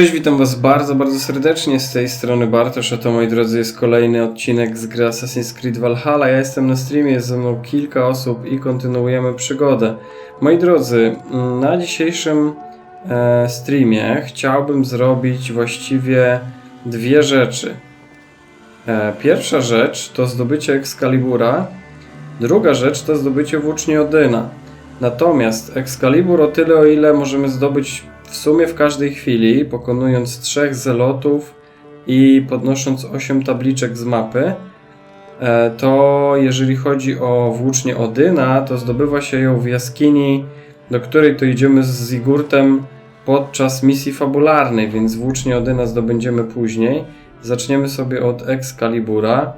Cześć, witam was bardzo, bardzo serdecznie z tej strony Bartosz, a to moi drodzy jest kolejny odcinek z gry Assassin's Creed Valhalla. Ja jestem na streamie, jest ze mną kilka osób i kontynuujemy przygodę. Moi drodzy, na dzisiejszym e, streamie chciałbym zrobić właściwie dwie rzeczy. E, pierwsza rzecz to zdobycie Excalibura, druga rzecz to zdobycie włóczni Odyna. Natomiast Excalibur o tyle, o ile możemy zdobyć w sumie w każdej chwili, pokonując trzech zelotów i podnosząc 8 tabliczek z mapy, e, to jeżeli chodzi o włócznię Odyna, to zdobywa się ją w jaskini, do której to idziemy z Zigurtem podczas misji fabularnej, więc włócznię Odyna zdobędziemy później. Zaczniemy sobie od Excalibura.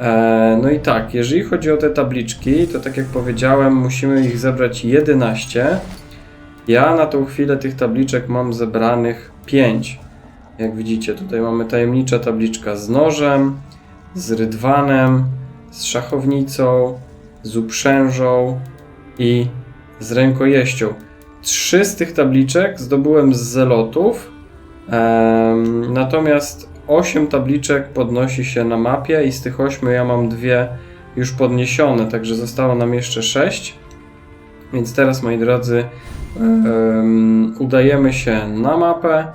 E, No i tak, jeżeli chodzi o te tabliczki, to tak jak powiedziałem, musimy ich zebrać 11. Ja na tą chwilę tych tabliczek mam zebranych 5. Jak widzicie, tutaj mamy tajemnicza tabliczka z nożem, z rydwanem, z szachownicą, z uprzężą i z rękojeścią. Trzy z tych tabliczek zdobyłem z zelotów, em, natomiast 8 tabliczek podnosi się na mapie i z tych 8 ja mam dwie już podniesione, także zostało nam jeszcze 6. Więc teraz, moi drodzy, em, udajemy się na mapę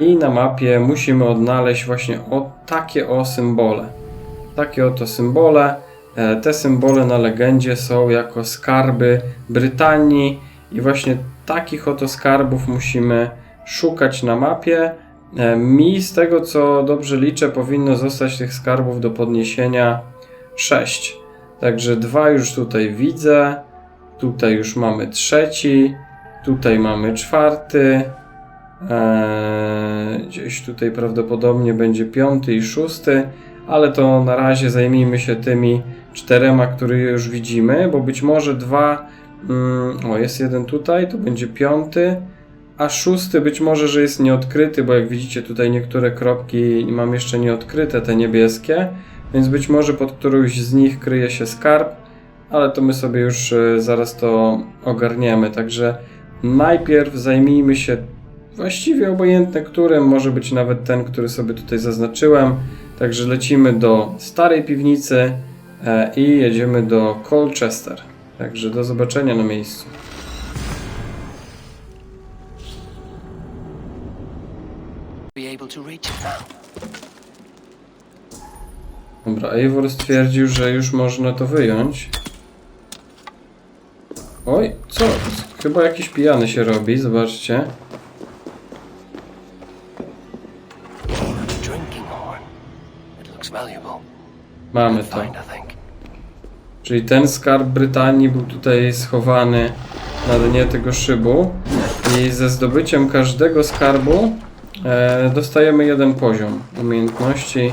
i na mapie musimy odnaleźć właśnie o takie o symbole. Takie oto symbole. E, Te symbole na legendzie są jako skarby Brytanii i właśnie takich oto skarbów musimy szukać na mapie. E, Mi z tego co dobrze liczę powinno zostać tych skarbów do podniesienia 6. Także dwa już tutaj widzę. Tutaj już mamy trzeci. Tutaj mamy czwarty. Eee, gdzieś tutaj prawdopodobnie będzie piąty i szósty, ale to na razie zajmijmy się tymi czterema, które już widzimy, bo być może dwa. Mm, o, jest jeden tutaj, to będzie piąty, a szósty być może, że jest nieodkryty, bo jak widzicie tutaj niektóre kropki mam jeszcze nieodkryte, te niebieskie, więc być może pod którąś z nich kryje się skarb, ale to my sobie już e, zaraz to ogarniemy. Także najpierw zajmijmy się właściwie obojętne którym, może być nawet ten, który sobie tutaj zaznaczyłem. Także lecimy do starej piwnicy e, i jedziemy do Colchester. Także do zobaczenia na miejscu. Dobra, Eivor stwierdził, że już można to wyjąć. Oj, co? Chyba jakiś pijany się robi, zobaczcie. Mamy to. Czyli ten skarb Brytanii był tutaj schowany na dnie tego szybu i ze zdobyciem każdego skarbu e, dostajemy jeden poziom umiejętności.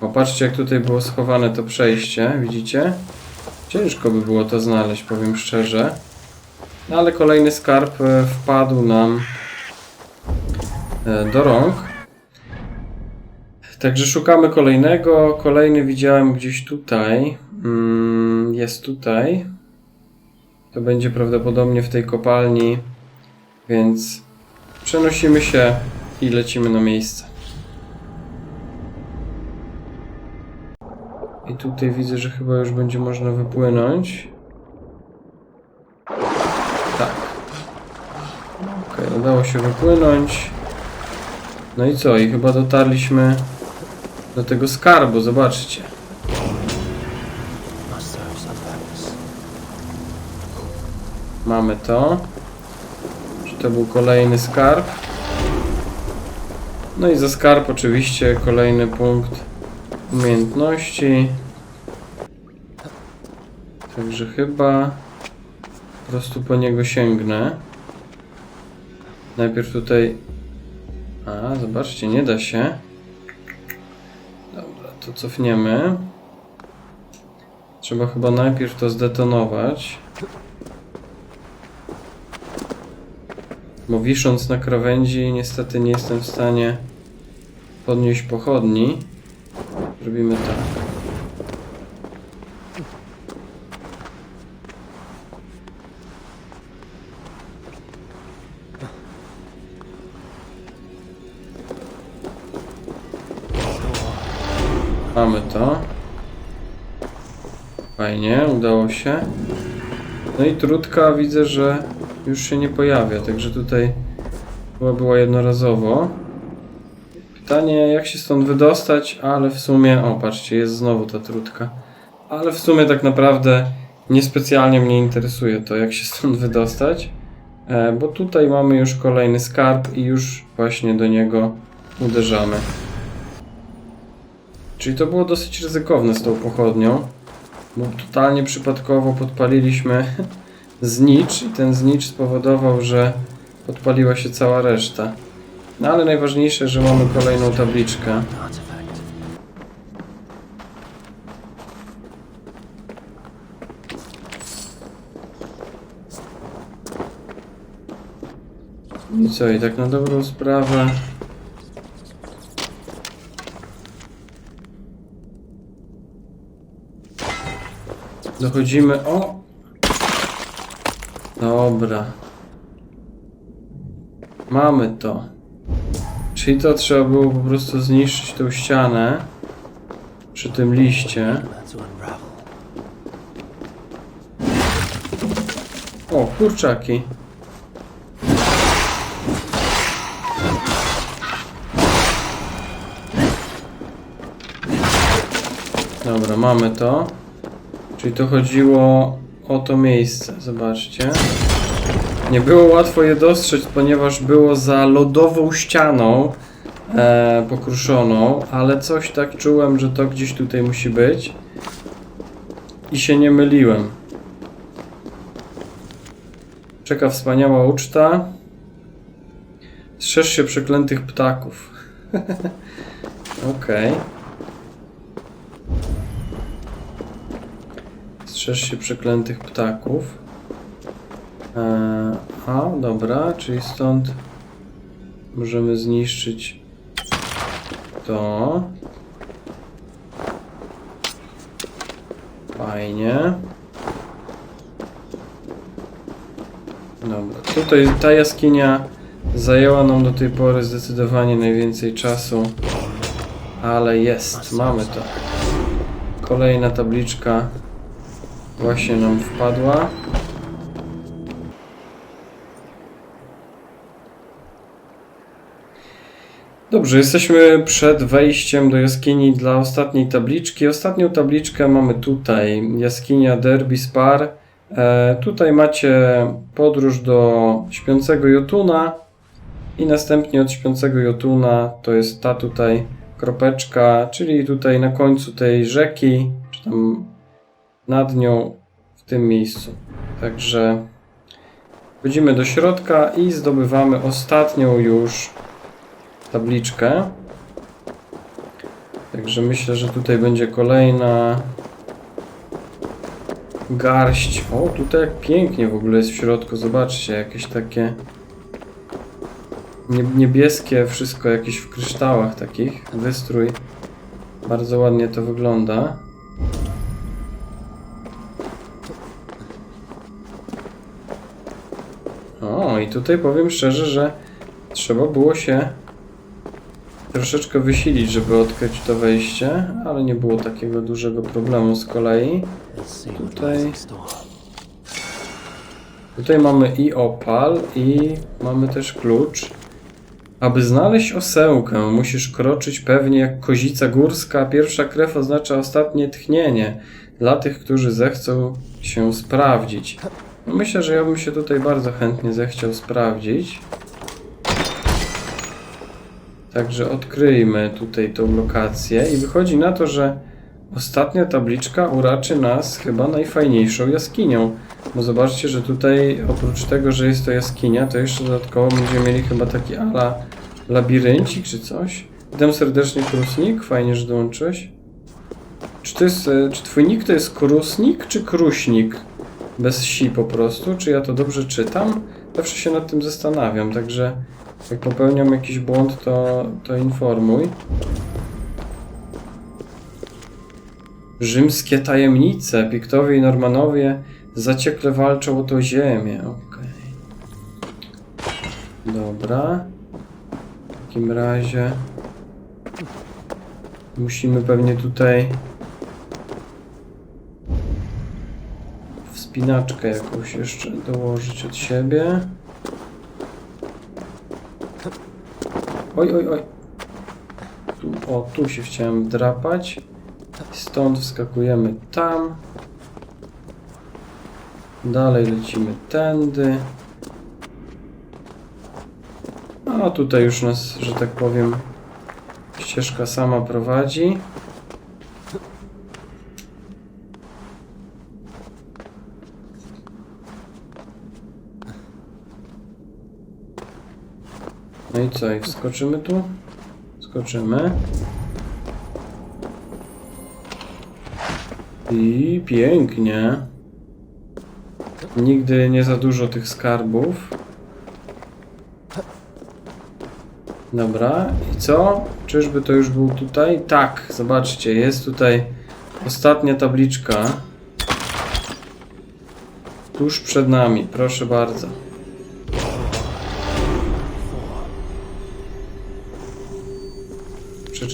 Popatrzcie jak tutaj było schowane to przejście, widzicie? Ciężko by było to znaleźć, powiem szczerze. No ale kolejny skarb e, wpadł nam e, do rąk. Także szukamy kolejnego. Kolejny widziałem gdzieś tutaj. Mm, jest tutaj. To będzie prawdopodobnie w tej kopalni. Więc przenosimy się i lecimy na miejsce. I tutaj widzę, że chyba już będzie można wypłynąć. Udało się wypłynąć. No i co? I chyba dotarliśmy do tego skarbu, zobaczcie. Mamy to. Czy to był kolejny skarb? No i za skarb oczywiście kolejny punkt umiejętności. Także chyba po prostu po niego sięgnę. Najpierw tutaj... A, zobaczcie, nie da się. Dobra, to cofniemy. Trzeba chyba najpierw to zdetonować. Bo wisząc na krawędzi niestety nie jestem w stanie podnieść pochodni. Robimy tak. Fajnie, udało się. No i trudka widzę, że już się nie pojawia, także tutaj była, była jednorazowo. Pytanie, jak się stąd wydostać, ale w sumie, o patrzcie, jest znowu ta trudka. Ale w sumie tak naprawdę niespecjalnie mnie interesuje to, jak się stąd wydostać, e, bo tutaj mamy już kolejny skarb i już właśnie do niego uderzamy. Czyli to było dosyć ryzykowne z tą pochodnią, bo totalnie przypadkowo podpaliliśmy znicz i ten znicz spowodował, że podpaliła się cała reszta. No ale najważniejsze, że mamy kolejną tabliczkę. I co, i tak na dobrą sprawę. Dochodzimy. O! Dobra. Mamy to. Czyli to trzeba było po prostu zniszczyć tą ścianę przy tym liście. O, kurczaki. Dobra, mamy to. Czyli to chodziło o to miejsce, zobaczcie. Nie było łatwo je dostrzec, ponieważ było za lodową ścianą e, pokruszoną, ale coś tak czułem, że to gdzieś tutaj musi być. I się nie myliłem. Czeka wspaniała uczta. Strzeż się przeklętych ptaków. Okej. Strzeż się przeklętych ptaków. Eee, a, dobra, czyli stąd możemy zniszczyć to. Fajnie. Dobra, tutaj ta jaskinia zajęła nam do tej pory zdecydowanie najwięcej czasu, ale jest, mamy to. Kolejna tabliczka właśnie nam wpadła. Dobrze, jesteśmy przed wejściem do jaskini dla ostatniej tabliczki. Ostatnią tabliczkę mamy tutaj, jaskinia Derby Spar. E, tutaj macie podróż do śpiącego Jotuna i następnie od śpiącego Jotuna to jest ta tutaj kropeczka, czyli tutaj na końcu tej rzeki, czy tam nad nią w tym miejscu. Także wchodzimy do środka i zdobywamy ostatnią już tabliczkę. Także myślę, że tutaj będzie kolejna garść. O, tutaj jak pięknie w ogóle jest w środku. Zobaczcie, jakieś takie nie- niebieskie, wszystko jakieś w kryształach takich. Wystrój. Bardzo ładnie to wygląda. O, i tutaj powiem szczerze, że trzeba było się troszeczkę wysilić, żeby odkryć to wejście, ale nie było takiego dużego problemu z kolei. Tutaj-. Tutaj mamy i opal, i mamy też klucz. Aby znaleźć osełkę, musisz kroczyć pewnie jak kozica górska. Pierwsza krew oznacza ostatnie tchnienie. Dla tych, którzy zechcą się sprawdzić. No myślę, że ja bym się tutaj bardzo chętnie zechciał sprawdzić. Także odkryjmy tutaj tą lokację i wychodzi na to, że ostatnia tabliczka uraczy nas chyba najfajniejszą jaskinią. Bo zobaczcie, że tutaj oprócz tego, że jest to jaskinia, to jeszcze dodatkowo będziemy mieli chyba taki ala labiryncik czy coś. Witam serdecznie Krusnik, fajnie, że dołączyłeś. Czy to jest, e, czy twój nick to jest Krusnik czy Kruśnik? Bez si po prostu, czy ja to dobrze czytam? Zawsze się nad tym zastanawiam, także jak popełniam jakiś błąd, to, to informuj. Rzymskie tajemnice. Piktowie i Normanowie zaciekle walczą o tą ziemię. Okej. Dobra. W takim razie... Musimy pewnie tutaj wspinaczkę jakąś jeszcze dołożyć od siebie. Oj, oj, oj. Tu, o, tu się chciałem drapać. Stąd wskakujemy tam. Dalej lecimy tędy. A tutaj już nas, że tak powiem, ścieżka sama prowadzi. I co, i wskoczymy tu? Skoczymy. I pięknie. Nigdy nie za dużo tych skarbów. Dobra, i co? Czyżby to już był tutaj? Tak, zobaczcie, jest tutaj ostatnia tabliczka. Tuż przed nami, proszę bardzo.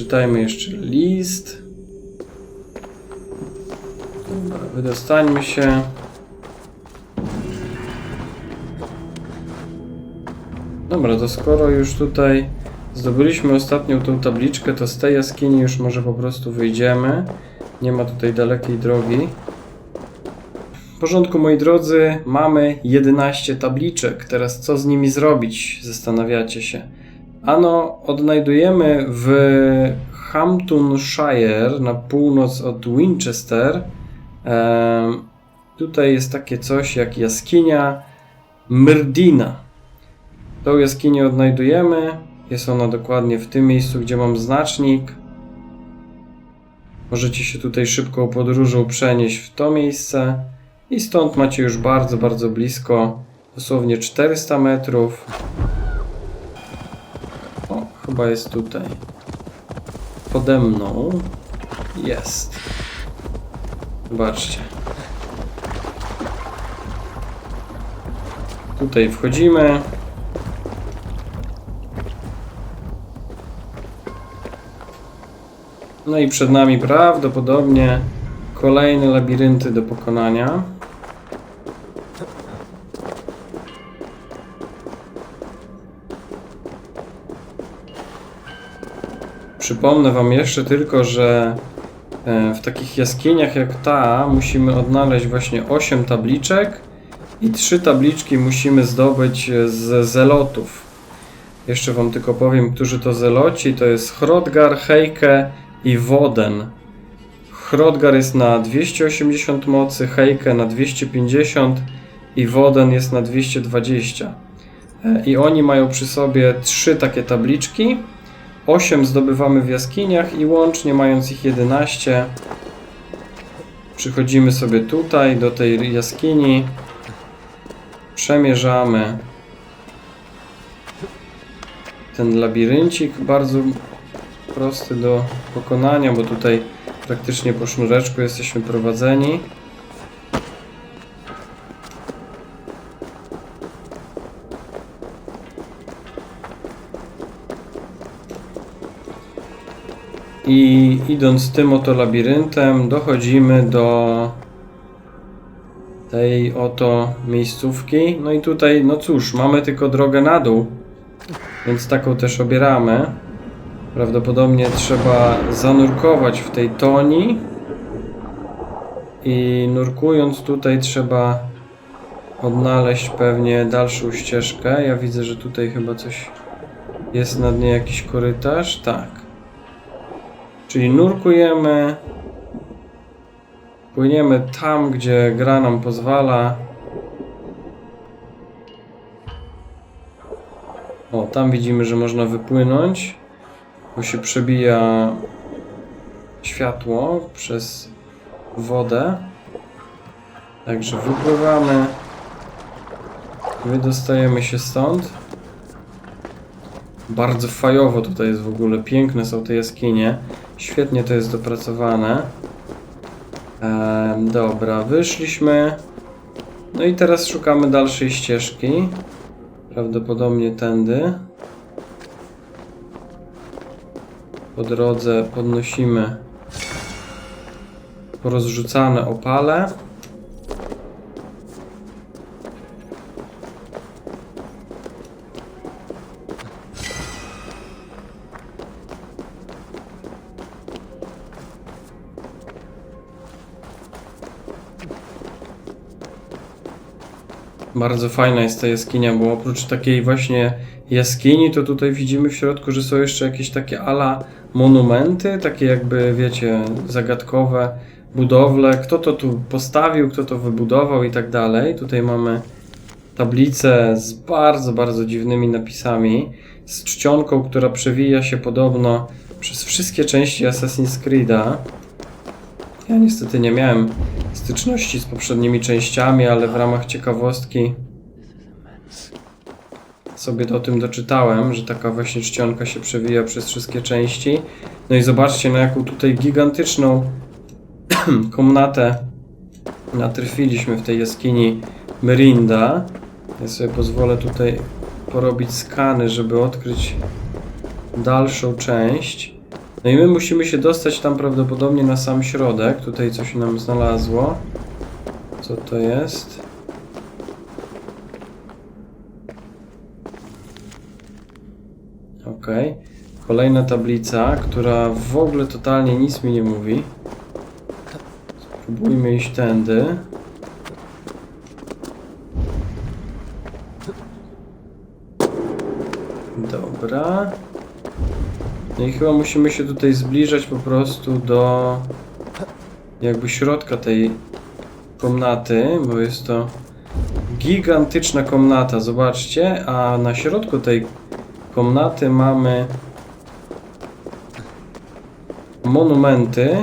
Przeczytajmy jeszcze list. Dobra, wydostańmy się. Dobra, to skoro już tutaj zdobyliśmy ostatnią tą tabliczkę, to z tej jaskini już może po prostu wyjdziemy. Nie ma tutaj dalekiej drogi. W porządku, moi drodzy, mamy 11 tabliczek. Teraz co z nimi zrobić? Zastanawiacie się. Ano, odnajdujemy w Hamptonshire na północ od Winchester. Tutaj jest takie coś jak jaskinia Myrdina. Tą jaskinię odnajdujemy. Jest ona dokładnie w tym miejscu, gdzie mam znacznik. Możecie się tutaj szybką podróżą przenieść w to miejsce. I stąd macie już bardzo, bardzo blisko, dosłownie 400 metrów. Chyba jest tutaj. Pode mną jest. Zobaczcie. Tutaj wchodzimy. No i przed nami prawdopodobnie kolejne labirynty do pokonania. Przypomnę Wam jeszcze tylko, że e, w takich jaskiniach jak ta musimy odnaleźć właśnie 8 tabliczek i 3 tabliczki musimy zdobyć z zelotów. Jeszcze Wam tylko powiem, którzy to zeloci. To jest Hrodgar, Heike i Woden. Hrodgar jest na 280 mocy, Heike na 250 i Woden jest na 220. E, I oni mają przy sobie trzy takie tabliczki. 8 zdobywamy w jaskiniach i łącznie mając ich 11 przychodzimy sobie tutaj do tej jaskini przemierzamy ten labiryncik bardzo prosty do pokonania, bo tutaj praktycznie po sznureczku jesteśmy prowadzeni. I idąc tym oto labiryntem dochodzimy do tej oto miejscówki. No i tutaj, no cóż, mamy tylko drogę na dół, więc taką też obieramy. Prawdopodobnie trzeba zanurkować w tej toni. I nurkując tutaj trzeba odnaleźć pewnie dalszą ścieżkę. Ja widzę, że tutaj chyba coś jest na dnie jakiś korytarz. Tak. Czyli nurkujemy. Płyniemy tam, gdzie gra nam pozwala. O, tam widzimy, że można wypłynąć, bo się przebija światło przez wodę. Także wypływamy. Wydostajemy się stąd. Bardzo fajowo tutaj jest w ogóle. Piękne są te jaskinie. Świetnie to jest dopracowane. Ehm, dobra, wyszliśmy. No i teraz szukamy dalszej ścieżki. Prawdopodobnie tędy. po drodze podnosimy porozrzucane opale. Bardzo fajna jest ta jaskinia, bo oprócz takiej właśnie jaskini, to tutaj widzimy w środku, że są jeszcze jakieś takie ala monumenty, takie jakby, wiecie, zagadkowe budowle. Kto to tu postawił, kto to wybudował i tak dalej. Tutaj mamy tablicę z bardzo, bardzo dziwnymi napisami, z czcionką, która przewija się podobno przez wszystkie części Assassin's Creed'a. Ja niestety nie miałem styczności z poprzednimi częściami, ale w ramach ciekawostki sobie o tym doczytałem, że taka właśnie czcionka się przewija przez wszystkie części. No i zobaczcie, na jaką tutaj gigantyczną komnatę natrafiliśmy w tej jaskini Merinda. Ja sobie pozwolę tutaj porobić skany, żeby odkryć dalszą część. No i my musimy się dostać tam prawdopodobnie na sam środek. Tutaj coś nam znalazło. Co to jest? Ok. Kolejna tablica, która w ogóle totalnie nic mi nie mówi. Spróbujmy iść tędy. Dobra. No i chyba musimy się tutaj zbliżać po prostu do jakby środka tej komnaty, bo jest to gigantyczna komnata, zobaczcie, a na środku tej komnaty mamy monumenty,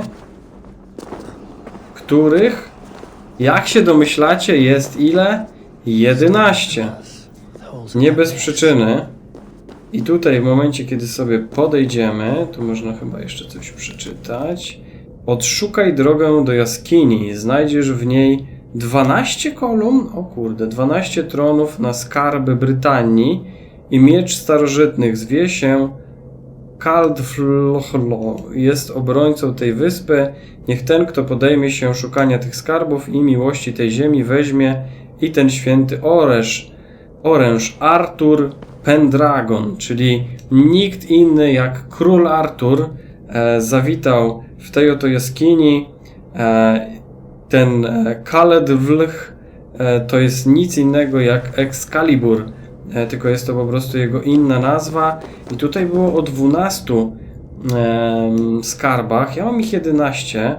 których, jak się domyślacie, jest ile? 11. Those Nie bez przyczyny. I tutaj w momencie, kiedy sobie podejdziemy, tu można chyba jeszcze coś przeczytać. Odszukaj drogę do jaskini. Znajdziesz w niej 12 kolumn, o kurde, 12 tronów na skarby Brytanii i miecz starożytnych zwie się Caldflohlo. Jest obrońcą tej wyspy. Niech ten, kto podejmie się szukania tych skarbów i miłości tej ziemi, weźmie i ten święty oręż, oręż Artur Pendragon, czyli nikt inny jak król Artur e, zawitał w tej oto jaskini. E, ten e, Kaledwlch to jest nic innego jak Excalibur, tylko jest to po prostu jego inna nazwa. I tutaj było o 12 em, skarbach. Ja mam ich 11,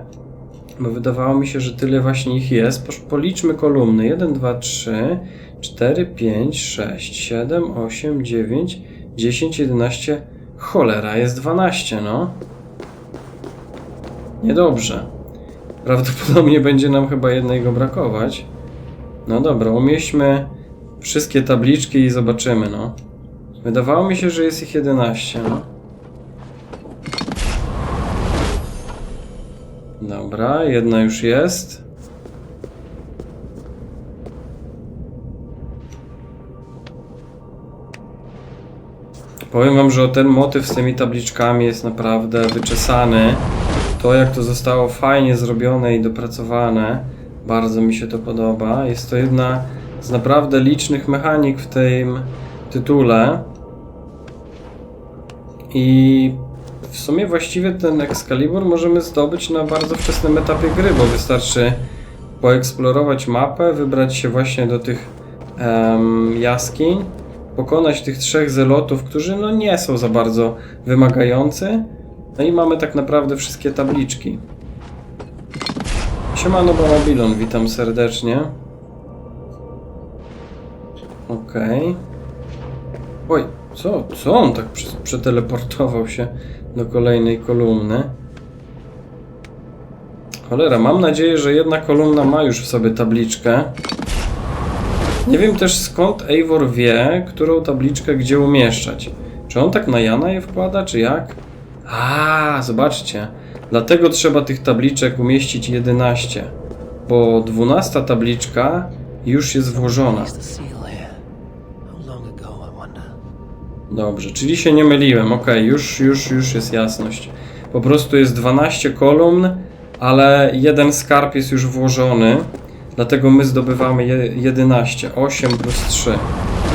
bo wydawało mi się, że tyle właśnie ich jest. Policzmy kolumny. 1, 2, 3, 4, 5, 6, 7, 8, 9, 10, 11. Cholera, jest 12, no. Niedobrze. Prawdopodobnie będzie nam chyba jednego brakować. No dobra, umieśćmy wszystkie tabliczki i zobaczymy, no. Wydawało mi się, że jest ich 11, no. Dobra, jedna już jest. Powiem wam, że ten motyw z tymi tabliczkami jest naprawdę wyczesany. To jak to zostało fajnie zrobione i dopracowane, bardzo mi się to podoba. Jest to jedna z naprawdę licznych mechanik w tym tytule. I w sumie właściwie ten Excalibur możemy zdobyć na bardzo wczesnym etapie gry, bo wystarczy poeksplorować mapę, wybrać się właśnie do tych em, jaskiń, pokonać tych trzech zelotów, którzy no nie są za bardzo wymagający. No i mamy tak naprawdę wszystkie tabliczki. Siemano Babilon, witam serdecznie. Okej. Oj, co? Co on tak prze- przeteleportował się do kolejnej kolumny? Cholera, mam nadzieję, że jedna kolumna ma już w sobie tabliczkę. Nie wiem też skąd Eivor wie, którą tabliczkę gdzie umieszczać. Czy on tak na Jana je wkłada, czy jak? A, zobaczcie. Dlatego trzeba tych tabliczek umieścić 11. Bo 12 tabliczka już jest włożona. Dobrze, czyli się nie myliłem. Okej, już, już, już jest jasność. Po prostu jest 12 kolumn, ale jeden skarb jest już włożony, dlatego my zdobywamy je- 11. 8 plus 3.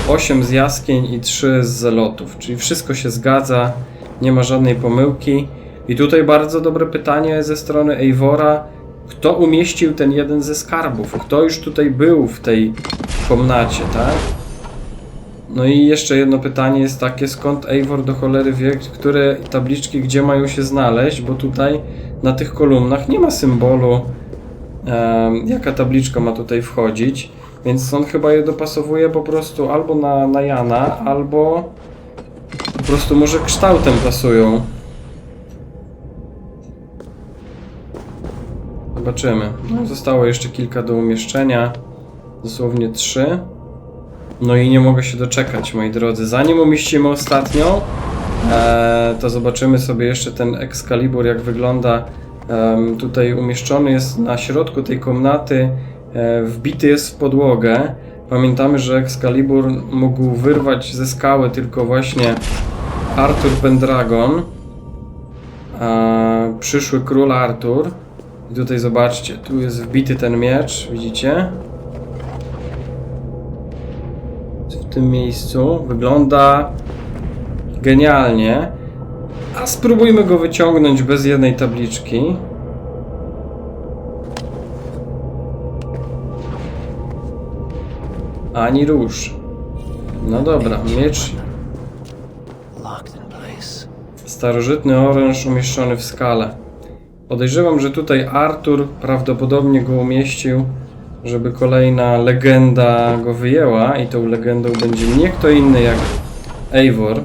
8 z jaskiń i 3 z zelotów, czyli wszystko się zgadza, nie ma żadnej pomyłki. I tutaj bardzo dobre pytanie ze strony Eivora. Kto umieścił ten jeden ze skarbów? Kto już tutaj był w tej komnacie, tak? No i jeszcze jedno pytanie jest takie, skąd Eivor do cholery wie, które tabliczki gdzie mają się znaleźć, bo tutaj na tych kolumnach nie ma symbolu, jaka tabliczka ma tutaj wchodzić, więc on chyba je dopasowuje po prostu albo na, na Jana, albo po prostu może kształtem pasują. Zobaczymy. No, zostało jeszcze kilka do umieszczenia, dosłownie trzy. No i nie mogę się doczekać, moi drodzy. Zanim umieścimy ostatnią, e, to zobaczymy sobie jeszcze ten Excalibur, jak wygląda. Tutaj umieszczony jest na środku tej komnaty, e, wbity jest w podłogę. Pamiętamy, że Excalibur mógł wyrwać ze skały tylko właśnie Arthur Pendragon, przyszły król Artur. I tutaj zobaczcie, tu jest wbity ten miecz, widzicie? w tym miejscu. Wygląda genialnie. A spróbujmy go wyciągnąć bez jednej tabliczki. Ani róż. No dobra, miecz starożytny oręż umieszczony w skale. Podejrzewam, że tutaj Artur prawdopodobnie go umieścił, żeby kolejna legenda go wyjęła i tą legendą będzie nie kto inny jak Eivor.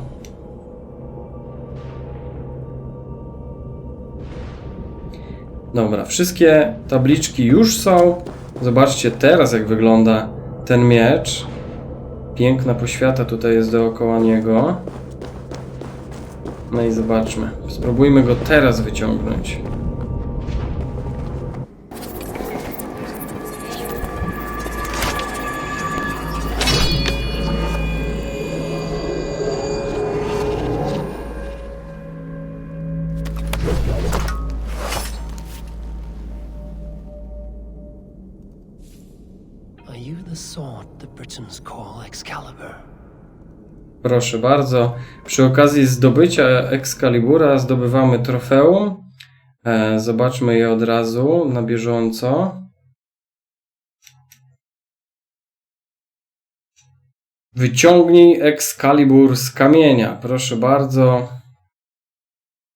Dobra, wszystkie tabliczki już są. Zobaczcie teraz jak wygląda ten miecz. Piękna poświata tutaj jest dookoła niego. No i zobaczmy. Spróbujmy go teraz wyciągnąć. Proszę bardzo. Przy okazji zdobycia Excalibura zdobywamy trofeum. E, zobaczmy je od razu na bieżąco. Wyciągnij Excalibur z kamienia. Proszę bardzo.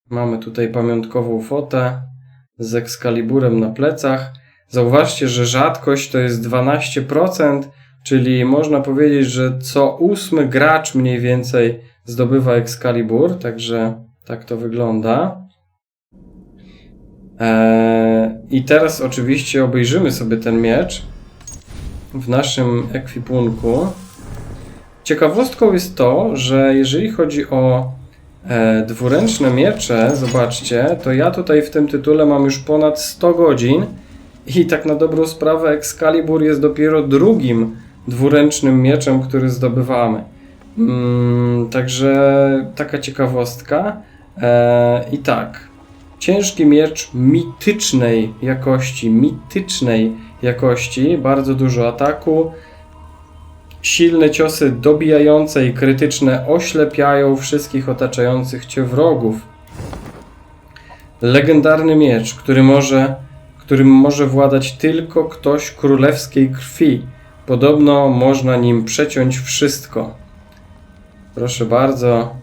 Mamy tutaj pamiątkową fotę z Excaliburem na plecach. Zauważcie, że rzadkość to jest 12%, czyli można powiedzieć, że co ósmy gracz mniej więcej zdobywa Excalibur, także tak to wygląda. Eee, I teraz oczywiście obejrzymy sobie ten miecz w naszym ekwipunku. Ciekawostką jest to, że jeżeli chodzi o e, dwuręczne miecze, zobaczcie, to ja tutaj w tym tytule mam już ponad 100 godzin i tak na dobrą sprawę Excalibur jest dopiero drugim dwuręcznym mieczem, który zdobywamy. Mm, także taka ciekawostka. E, I tak, ciężki miecz mitycznej jakości, mitycznej jakości, bardzo dużo ataku, silne ciosy dobijające i krytyczne oślepiają wszystkich otaczających cię wrogów. Legendarny miecz, który może, którym może władać tylko ktoś królewskiej krwi. Podobno można nim przeciąć wszystko. Proszę bardzo.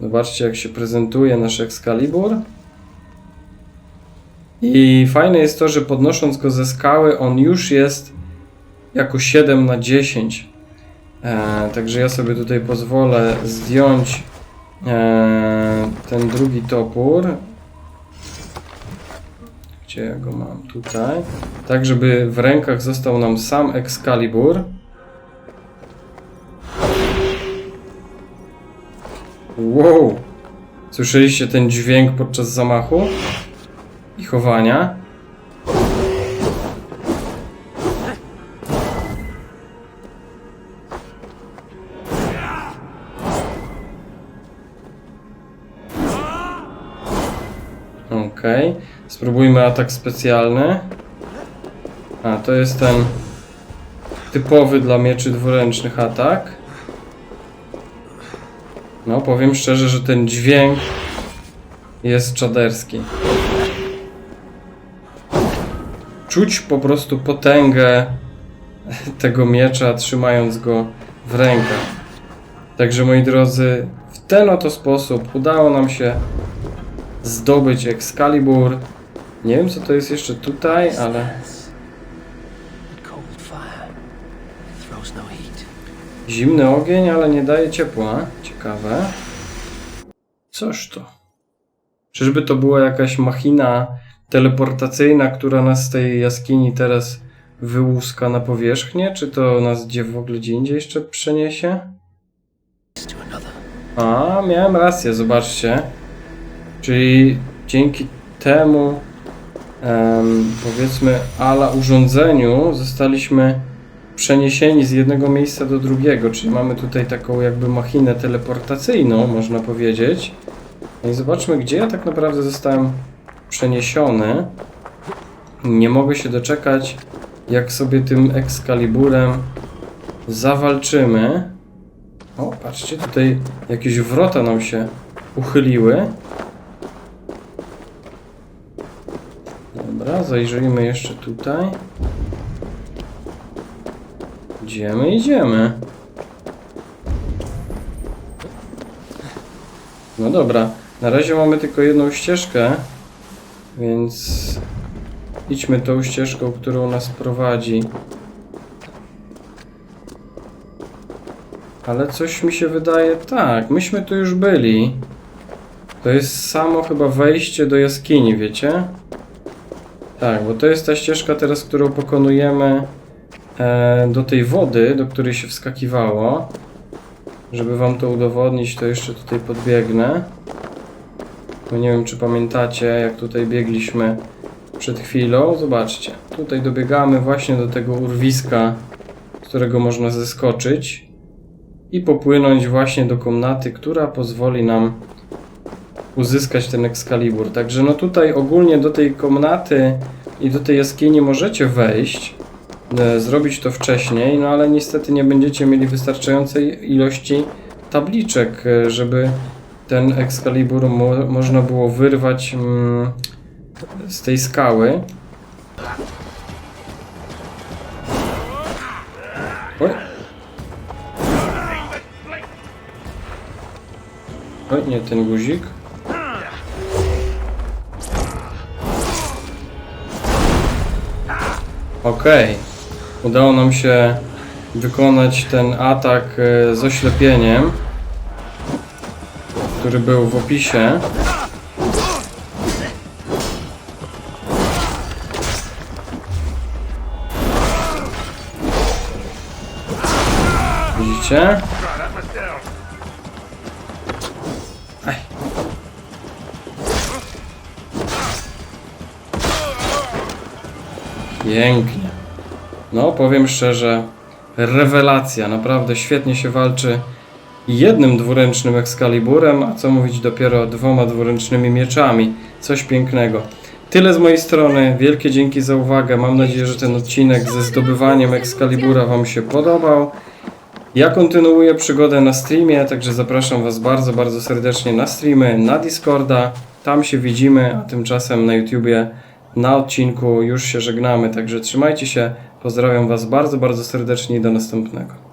Zobaczcie, jak się prezentuje nasz Excalibur. I fajne jest to, że podnosząc go ze skały, on już jest jako 7 na 10. E, także ja sobie tutaj pozwolę zdjąć e, ten drugi topór. Gdzie ja go mam? Tutaj. Tak, żeby w rękach został nam sam Excalibur. Wow! Słyszeliście ten dźwięk podczas zamachu i chowania? Spróbujmy atak specjalny. A, to jest ten typowy dla mieczy dwuręcznych atak. No, powiem szczerze, że ten dźwięk jest czaderski. Czuć po prostu potęgę tego miecza, trzymając go w rękach. Także moi drodzy, w ten oto sposób udało nam się zdobyć Excalibur. Nie wiem co to jest jeszcze tutaj, ale no zimny ogień, ale nie daje ciepła. Ciekawe. Coż to? Czyżby to była jakaś machina teleportacyjna, która nas z tej jaskini teraz wyłuska na powierzchnię? Czy to nas gdzie w ogóle gdzie indziej jeszcze przeniesie? A, miałem rację, zobaczcie. Czyli dzięki temu, em, powiedzmy, ala urządzeniu zostaliśmy przeniesieni z jednego miejsca do drugiego, czyli mamy tutaj taką jakby machinę teleportacyjną, można powiedzieć. No i zobaczmy, gdzie ja tak naprawdę zostałem przeniesiony. Nie mogę się doczekać, jak sobie tym Excaliburem zawalczymy. O, patrzcie, tutaj jakieś wrota nam się uchyliły. Dobra, zajrzyjmy jeszcze tutaj. Idziemy, idziemy. No dobra, na razie mamy tylko jedną ścieżkę, więc idźmy tą ścieżką, którą nas prowadzi. Ale coś mi się wydaje, tak, myśmy tu już byli. To jest samo chyba wejście do jaskini, wiecie? Tak, bo to jest ta ścieżka teraz, którą pokonujemy e, do tej wody, do której się wskakiwało. Żeby wam to udowodnić, to jeszcze tutaj podbiegnę. Bo nie wiem, czy pamiętacie, jak tutaj biegliśmy przed chwilą. Zobaczcie, tutaj dobiegamy właśnie do tego urwiska, z którego można zeskoczyć i popłynąć właśnie do komnaty, która pozwoli nam uzyskać ten Excalibur. Także no tutaj ogólnie do tej komnaty i do tej jaskini możecie wejść, e, zrobić to wcześniej, no ale niestety nie będziecie mieli wystarczającej ilości tabliczek, e, żeby ten Excalibur mo można było wyrwać mm, z tej skały. Oj. Oj, nie ten guzik. Okej. Udało nam się wykonać ten atak e, z oślepieniem, który był w opisie. Widzicie? Pięknie. No, powiem szczerze, rewelacja. Naprawdę świetnie się walczy jednym dwuręcznym Excaliburem, a co mówić dopiero dwoma dwuręcznymi mieczami. Coś pięknego. Tyle z mojej strony. Wielkie dzięki za uwagę. Mam nadzieję, że ten odcinek ze zdobywaniem Excalibura Wam się podobał. Ja kontynuuję przygodę na streamie, także zapraszam Was bardzo, bardzo serdecznie na streamy, na Discorda. Tam się widzimy, a tymczasem na YouTubie, na odcinku już się żegnamy. Także trzymajcie się. Pozdrawiam Was bardzo, bardzo serdecznie i do następnego.